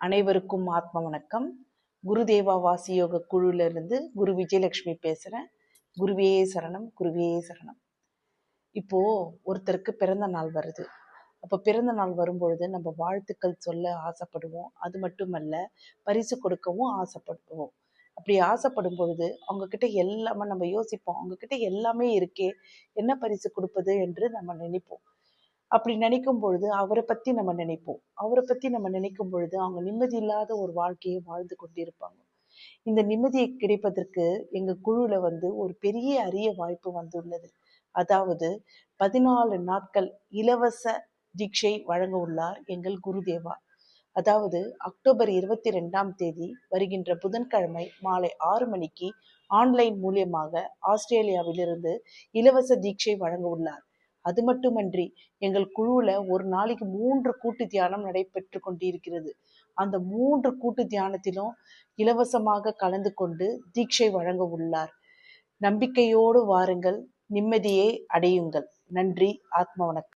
அனைவருக்கும் ஆத்ம வணக்கம். குருதேவா வாசியோக குழுவிலிருந்து இருந்து குரு விஜயலட்சுமி பேசுகிறேன் குருவே சரணம் குருவே சரணம். இப்போ ஒருத்தருக்கு பிறந்த நாள் வருது. அப்போ பிறந்த நாள் வரும்பொழுது நம்ம வாழ்த்துக்கள் சொல்ல ஆசைப்படுவோம். அது மட்டுமல்ல பரிசு கொடுக்கவும் ஆசைப்படுவோம். அப்படி ஆசைப்படும் பொழுது அவங்கக்கிட்ட எல்லாமே நம்ம யோசிப்போம். அவங்கக்கிட்ட எல்லாமே இருக்கே என்ன பரிசு கொடுப்பது என்று நம்ம நினைப்போம். அப்படி நினைக்கும் பொழுது அவரை பத்தி நம்ம நினைப்போம். அவரை பத்தி நம்ம நினைக்கும் பொழுது அவங்க நிம்மதி இல்லாத ஒரு வாழ்க்கையை வாழ்ந்து கொண்டிருப்பாங்க. இந்த நிம்மதியை கிடைப்பதற்கு எங்க குழுல வந்து ஒரு பெரிய அரிய வாய்ப்பு வந்துள்ளது. அதாவது பதினாலு நாட்கள் இலவச தீட்சை வழங்க உள்ளார் எங்கள் குருதேவா. அதாவது அக்டோபர் இருபத்தி ரெண்டாம் தேதி வருகின்ற புதன்கிழமை மாலை ஆறு மணிக்கு ஆன்லைன் மூலியமாக ஆஸ்திரேலியாவிலிருந்து இலவச தீட்சை வழங்க உள்ளார். அது மட்டுமன்றி எங்கள் குழுவில் ஒரு நாளைக்கு மூன்று கூட்டு தியானம் நடைபெற்று கொண்டிருக்கிறது. அந்த மூன்று கூட்டு தியானத்திலும் இலவசமாக கலந்து கொண்டு தீட்சை வழங்க உள்ளார். நம்பிக்கையோடு வாருங்கள் நிம்மதியை அடையுங்கள். நன்றி ஆத்ம வணக்கம்.